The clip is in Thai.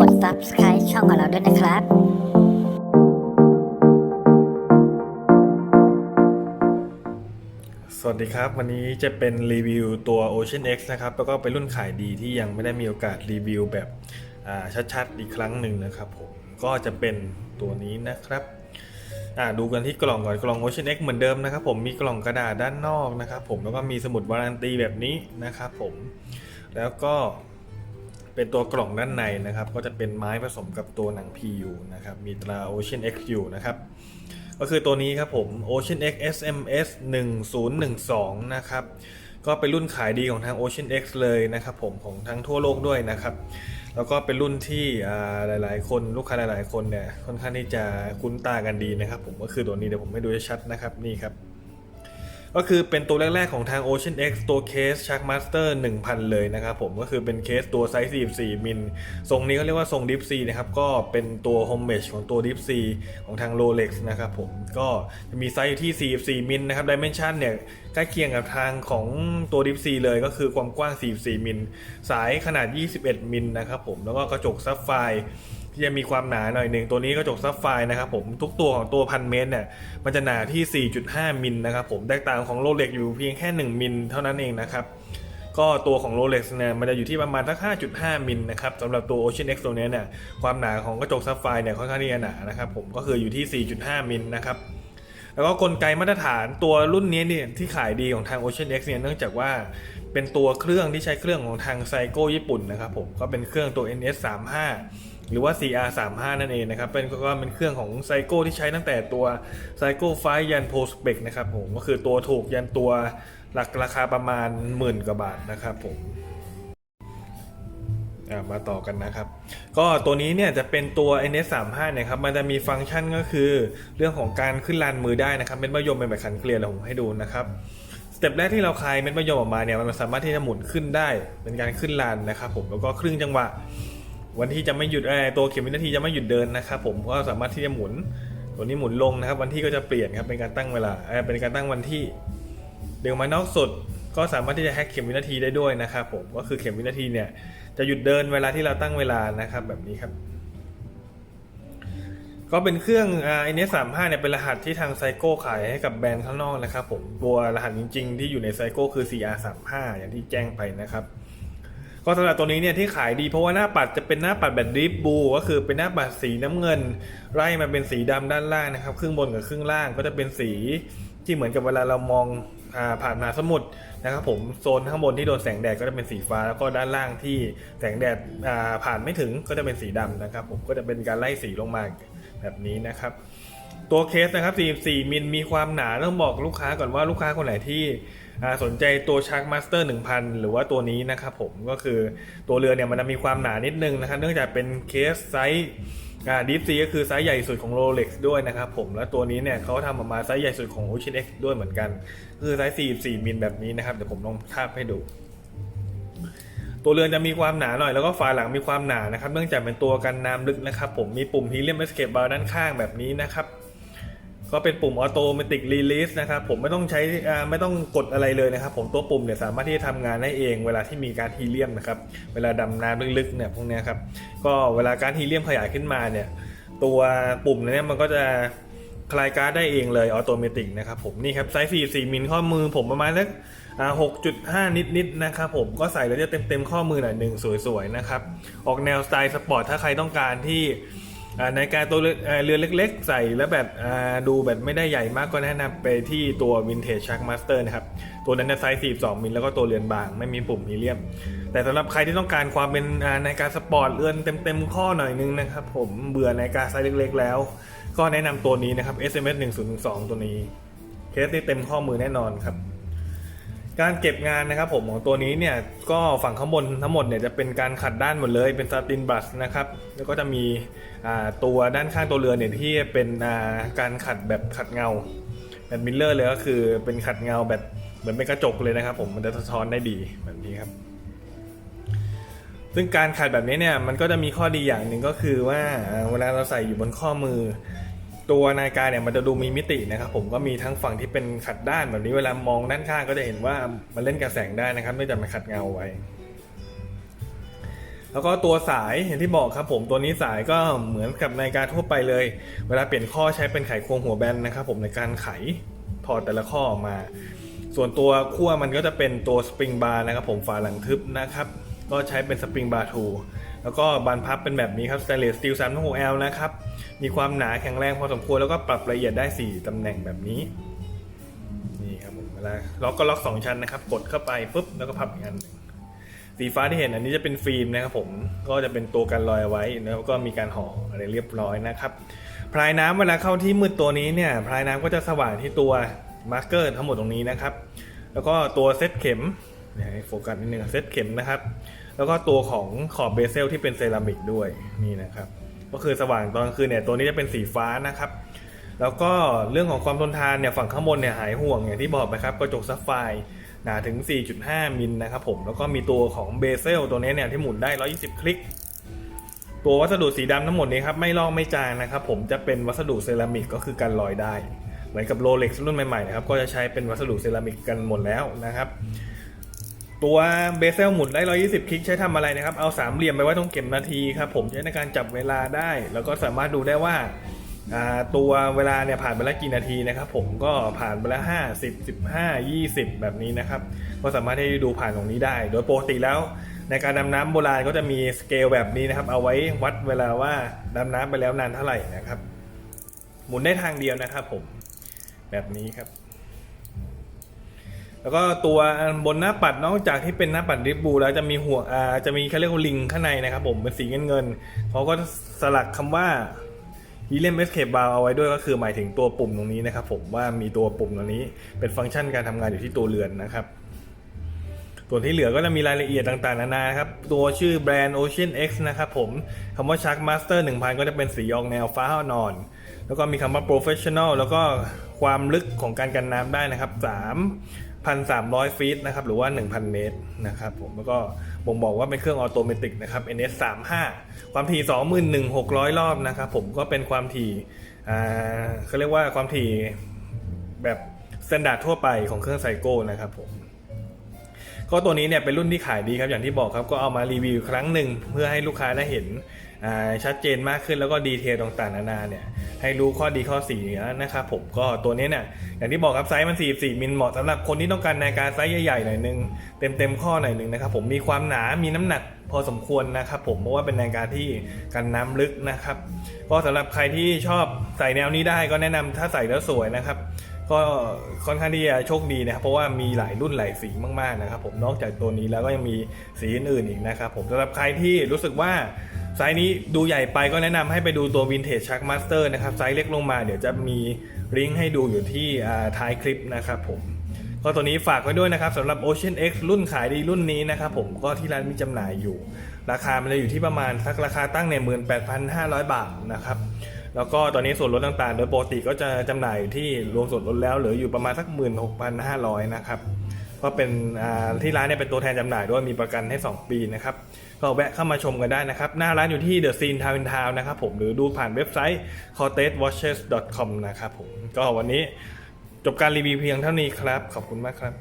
กด subscribe ช่องของเราด้วยนะครับ สวัสดีครับ วันนี้จะเป็นรีวิวตัว Ocean X นะครับ แล้วก็เป็นรุ่นขายดีที่ยังไม่ได้มีโอกาสรีวิวแบบชัดๆ อีกครั้งหนึ่งนะครับผมก็จะเป็นตัวนี้นะครับดูกันที่กล่องก่อนกล่อง Ocean X เหมือนเดิมนะครับผมมีกล่องกระดาษด้านนอกนะครับผมแล้วก็มีสมุดวารันตีแบบนี้นะครับผมแล้วก็ เป็นตัวกล่องด้านในนะครับ ก็จะเป็นไม้ผสมกับตัวหนัง PU นะครับ มีตรา Ocean X อยู่นะครับ ก็คือตัวนี้ครับผม Ocean X SMS 1012 นะครับ ก็เป็นรุ่นขายดีของทาง Ocean X เลยนะครับผมของทั้งทั่วโลกด้วยนะครับ แล้วก็เป็นรุ่นที่อ่าหลาย ๆ คนลูกค้าหลาย ๆ คนเนี่ยค่อนข้างที่จะคุ้นตากันดีนะครับ ผมก็คือตัวนี้เดี๋ยวผมให้ดูชัดนะครับนี่ครับ ก็คือเป็นตัวแรก ๆ ของทาง Ocean X ตัวเคส Shark Master 1000 เลยนะครับผมก็คือเป็นเคสตัวไซส์ 44 มิลทรงนี้เขาเรียกว่าทรง Deep Sea นะครับ ก็เป็นตัว Home Mesh ของตัว Deep Sea ของทาง Rolex นะครับผมก็จะมีไซส์อยู่ที่ 44 มิลนะครับ Dimension เนี่ยใกล้เคียงกับทางของตัว Deep Sea เลยก็คือความกว้าง 44 มิลสายขนาด 21 มิลนะครับผมแล้วก็กระจกซับไฟ ที่จะมีความหนาหน่อยหนึ่งตัวนี้กระจกซับไฟนะครับผมทุกตัวของตัวพันเมตรเนี่ยมันจะหนาที่ 4.5 มิลนะครับผมแตกต่างของโรเล็กอยู่เพียงแค่ 1 มิลเท่านั้นเองนะครับก็ตัวของ Rolex เนี่ยมันจะอยู่ที่ประมาณสัก 5.5 มิลนะครับสำหรับตัว Ocean X ตัวนี้เนี่ยความหนาของกระจกซับไฟเนี่ยค่อนข้างที่จะหนานะครับผมก็คืออยู่ที่ 4.5 มิลนะครับแล้วก็กลไกมาตรฐานตัวรุ่นนี้เนี่ยที่ขายดีของทาง Ocean X เนี่ยเนื่องจากว่าเป็นตัวเครื่องที่ใช้เครื่องของทางไซโก้ญี่ปุ่นนะครับผมก็เป็นเครื่องตัว NS 3 5 หรือว่า CR 3 5 นั่นเองนะครับเป็นก็เป็นเครื่องของไซโก้ที่ใช้ตั้งแต่ตัวไซโก้ไฟยันโพสเปกนะครับผมก็คือตัวถูกยันตัวหลักราคาประมาณหมื่นกว่าบาทนะครับผมมาต่อกันนะครับ ก็ตัวนี้เนี่ยจะเป็นตัว NS35 เนี่ยครับ มันจะมีฟังก์ชันก็คือเรื่องของการขึ้นลานมือได้นะครับเม็ดมะยมเป็นแบบขันเคลียร์เดี๋ยวผมให้ดูนะครับสเต็ปแรกที่เราคลายเม็ดมะยมออกมาเนี่ยมันสามารถที่จะหมุนขึ้นได้เป็นการขึ้นลานนะครับผมแล้วก็ครึ่งจังหวะ วันที่จะไม่หยุดตัวเข็มวินาทีจะไม่หยุดเดินนะครับผมก็สามารถที่จะหมุน ตัวนี้หมุนลงนะครับ วันที่ก็จะเปลี่ยนครับเป็นการตั้งเวลาเป็นการตั้งวันที่เดึงมานอกสุดก็สามารถที่จะแฮกเข็มวินาทีได้ด้วยนะครับผมก็คือเข็มวินาทีเนี่ยจะหยุดเดินเวลาที่เราตั้งเวลานะครับแบบนี้ครับ ก็เป็นเครื่อง r n s 3 5เนี่ยเป็นรหัสที่ทางไซโก้ขายให้กับแบรนด์ข้างนอกนะครับผมตัวรหัสจริง ๆ ที่อยู่ในไซโก้คือ CR 3 5อย่างที่แจ้งไปนะครับ ก็สำหรับตัวนี้เนี่ยที่ขายดีเพราะว่าหน้าปัดจะเป็นหน้าปัดแบบดริฟบูก็คือเป็นหน้าปัดสีน้ำเงิน ไล่มาเป็นสีดำด้านล่างนะครับครึ่งบนกับครึ่งล่างก็จะเป็นสีที่เหมือนกับเวลาเรามองผ่านมหาสมุทรนะครับผมโซนข้างบนที่โดนแสงแดดก็จะเป็นสีฟ้าแล้วก็ด้านล่างที่แสงแดดผ่านไม่ถึงก็จะเป็นสีดำนะครับ ผมก็จะเป็นการไล่สีลงมาแบบนี้นะครับ ตัวเคสนะครับ 44 มิลมีความหนาต้องบอกลูกค้าก่อนว่าลูกค้าคนไหนที่สนใจตัวชักมาสเตอร์1000 หรือว่าตัวนี้นะครับผมก็คือตัวเรือเนี่ยมันจะมีความหนานิดนึงนะครับเนื่องจากเป็นเคสไซส์ดิฟซีก็คือไซส์ใหญ่สุดของ Rolex ด้วยนะครับผมและตัวนี้เนี่ยเขาทำออกมาไซส์ใหญ่สุดของ Ocean X ด้วยเหมือนกัน คือไซส์ 44 มิลแบบนี้นะครับเดี๋ยวผมลองภาพให้ดู ตัวเรือนจะมีความหนาหน่อยแล้วก็ฝาหลังมีความหนานะครับ เนื่องจากเป็นตัวกันน้ำลึกนะครับผมมีปุ่ม Helium Escape Bar ด้านข้างแบบนี้นะครับ ก็เป็นปุ่มออโตเมติกรีลิสนะครับผมไม่ต้องใช้อ่าไม่ต้องกดอะไรเลยนะครับ ผมตัวปุ่มเนี่ยสามารถที่จะทำงานได้เอง เวลาที่มีการฮีเลียมนะครับเวลาดำน้ำลึกๆเนี่ยพวกนี้ครับก็เวลาการฮีเลียมขยายขึ้นมาเนี่ยตัวปุ่มเนี่ยมันก็จะคลายการ์ดได้เองเลยออโตเมติกนะครับผมนี่ครับไซส์44มิลข้อมือผมประมาณสักอ่า6.5นิดๆนะครับผมก็ใส่แล้วจะเต็มๆข้อมือหน่อยหนึ่งสวยๆนะครับออกแนวสไตล์สปอร์ตถ้าใครต้องการที่ อ่าในการตัวเรือเล็กๆ ใส่แล้วแบบดูแบบไม่ได้ใหญ่มากก็แนะนำไปที่ตัว Vintage Shark Master นะครับ ตัวนั้นจะไซส์42มิลแล้วก็ตัวเรือนบางไม่มีปุ่มฮีเลียม แต่สำหรับใครที่ต้องการความเป็นอ่าในการสปอร์ตเรือนเต็มๆ ข้อหน่อยนึงนะครับ ผมเบื่อในการไซส์เล็ก ๆ แล้ว ก็แนะนำตัวนี้นะครับ SMS 1012ตัวนี้เคสนี้เต็มข้อมือแน่นอนครับ การเก็บงานนะครับผมของตัวนี้เนี่ยก็ฝั่งข้างบนทั้งหมดเนี่ยจะเป็นการขัดด้านหมดเลยเป็นซาตินบรัชนะครับแล้วก็จะมีตัวด้านข้างตัวเรือเนี่ยที่เป็นาการขัดแบบขัดเงาแบบมิลเลอร์เลยก็คือเป็นขัดเงาแบบเหมือนเป็นกระจกเลยนะครับ ผมมันจะสะท้อนได้ดีแบบนี้ครับ ซึ่งการขัดแบบนี้เนี่ยมันก็จะมีข้อดีอย่างหนึ่งก็คือว่าเอ่อเวลาเราใส่อยู่บนข้อมือ ตัวนาฬิกาเนี่ยมันจะดูมีมิตินะครับผมก็มีทั้งฝั่งที่เป็นขัดด้านแบบนี้เวลามองด้านข้างก็จะเห็นว่ามันเล่นกับแสงได้นะครับเนื่องจากมันขัดเงาไว้ แล้วก็ตัวสายอย่างที่บอกครับผมตัวนี้สายก็เหมือนกับนาฬิกาทั่วไปเลย เวลาเปลี่ยนข้อใช้เป็นไขควงหัวแบนนะครับผมในการไขถอดแต่ละข้อออกมา ส่วนตัวขั้วมันก็จะเป็นตัวสปริงบาร์นะครับผมฝาหลังทึบนะครับก็ใช้เป็นสปริงบาร์ทูแล้วก็บานพับเป็นแบบนี้ครับสเตนเลสสตีล3 6 L นะครับ มีความหนาแข็งแรงพอสมควรแล้วก็ปรับละเอียดได้ 4 ตำแหน่งแบบนี้ นี่ครับผมเวลาล็อกก็ล็อก 2 ชั้นนะครับ กดเข้าไปปุ๊บแล้วก็พับอีกอันหนึ่งสีฟ้าที่เห็นอันนี้จะเป็นฟิล์มนะครับผมก็จะเป็นตัวกันรอยไว้แล้วก็มีการห่ออะไรเรียบร้อยนะครับพลายน้ำเวลาเข้าที่มืดตัวนี้เนี่ยพลายน้ำก็จะสว่างที่ตัวมาร์กเกอร์ทั้งหมดตรงนี้นะครับ แล้วก็ตัวเซตเข็มให้โฟกัสนิดนึงเซตเข็มนะครับ แล้วก็ตัวของขอบเบเซลที่เป็นเซรามิกด้วยนี่นะครับ ก็คือสว่างตอนกลางคืนเนี่ยตัวนี้จะเป็นสีฟ้านะครับ แล้วก็เรื่องของความทนทานเนี่ยฝั่งข้างบนเนี่ยหายห่วงอย่างที่บอกไปครับกระจกซัฟไฟหนาถึง 4.5 มิลนะครับผมแล้วก็มีตัวของเบเซลตัวนี้เนี่ยที่หมุนได้ 120 คลิก ตัววัสดุสีดำทั้งหมดนี้ครับไม่ลอกไม่จางนะครับผมจะเป็นวัสดุเซรามิกก็คือกันรอยได้ เหมือนกับโรเล็กรุ่นใหม่ๆนะครับก็จะใช้เป็นวัสดุเซรามิกกันหมดแล้วนะครับ ตัวเบเซลหมุนได้ 120 คลิกใช้ทำอะไรนะครับ เอาสามเหลี่ยมไปไว้ตรงเข็มนาทีครับผมใช้ในการจับเวลาได้ แล้วก็สามารถดูได้ว่าตัวเวลาเนี่ยผ่านไปแล้วกี่นาทีนะครับผมก็ผ่านไปแล้ว 50 15 20 แบบนี้นะครับ ก็สามารถที่ดูผ่านตรงนี้ได้ โดยปกติแล้ว ในการดำน้ำโบราณก็จะมีสเกลแบบนี้นะครับ เอาไว้วัดเวลาว่าดำน้ำไปแล้วนานเท่าไหร่นะครับ หมุนได้ทางเดียวนะครับผมแบบนี้ครับ แล้วก็ตัวบนหน้าปัดนอกจากที่เป็นหน้าปัดริบบูแล้วจะมีหัวอ่าจะมีเขาเรียกว่าลิงข้างในนะครับผมเป็นสีเงินเงินเขาก็สลักคำว่า Helium Escape Valve เอาไว้ด้วยก็คือหมายถึงตัวปุ่มตรงนี้นะครับผมว่ามีตัวปุ่มตรงนี้เป็นฟังก์ชันการทำงานอยู่ที่ตัวเรือนนะครับ ส่วนที่เหลือก็จะมีรายละเอียดต่างๆนานาครับ ตัวชื่อแบรนด์ Ocean X นะครับผมคำว่า Shark Master 1000 ก็จะเป็นสีออกแนวฟ้าอ่อนแล้วก็มีคำว่า Professional แล้วก็ความลึกของการกันน้ำได้นะครับ 3,300 ฟีตนะครับหรือว่า 1,000 เมตรนะครับผมแล้วก็บ่งบอกว่าเป็นเครื่องออโตเมติกนะครับ NS 35 ความถี่ 21,600 รอบนะครับผมก็เป็นความถี่เขาเรียกว่าความถี่แบบสแตนดาร์ดทั่วไปของเครื่องไซโก้นะครับผมก็ตัวนี้เนี่ยเป็นรุ่นที่ขายดีครับอย่างที่บอกครับก็เอามารีวิวครั้งหนึ่งเพื่อให้ลูกค้าได้เห็นชัดเจนมากขึ้นแล้วก็ดีเทลต่างๆนานาเนี่ย ให้รู้ข้อดีข้อเสียนะครับผมก็ตัวนี้เนี่ยอย่างที่บอกครับไซส์มัน 44มิลเหมาะสำหรับคนที่ต้องการนาฬิกาไซส์ใหญ่ๆหน่อยนึงเต็มๆข้อหน่อยนึงนะครับผมมีความหนา มีน้ำหนักพอสมควรนะครับผมเพราะว่าเป็นนาฬิกาที่กันน้ำลึกนะครับก็สำหรับใครที่ชอบใส่แนวนี้ได้ก็แนะนำถ้าใส่แล้วสวยนะครับ ก็ค่อนข้างที่จะโชคดีนะครับเพราะว่ามีหลายรุ่นหลายสีมากๆนะครับผมนอกจากตัวนี้แล้วก็ยังมีสีอื่นๆอีกนะครับผมสำหรับใครที่รู้สึกว่า ไซส์นี้ดูใหญ่ไปก็แนะนำให้ไปดูตัว Vintage Shark Master นะครับไซส์เล็กลงมาเดี๋ยวจะมีลิงก์ให้ดูอยู่ที่ท้ายคลิปนะครับผมก็ตัวนี้ฝากไว้ด้วยนะครับสำหรับ Ocean X รุ่นขายดีรุ่นนี้นะครับผมก็ที่ร้านมีจำหน่ายอยู่ ราคามันจะอยู่ที่ประมาณสักราคาตั้งใน 18,500 บาทนะครับแล้วก็ตอนนี้ส่วนลดต่างๆ โดยปกติก็จะจำหน่ายที่รวมส่วนลดแล้วเหลืออยู่ประมาณสัก 16,500 นะครับ ก็เป็นที่ร้านเนี่ยเป็นตัวแทนจำหน่ายด้วยมีประกันให้ 2 ปีนะครับ ก็แวะเข้ามาชมกันได้นะครับ หน้าร้านอยู่ที่ The Scene Town in Town นะครับผมหรือดูผ่านเว็บไซต์ c o r t e s watches com นะครับผมก็วันนี้จบการรีวิวเพียงเท่านี้ครับ ขอบคุณมากครับ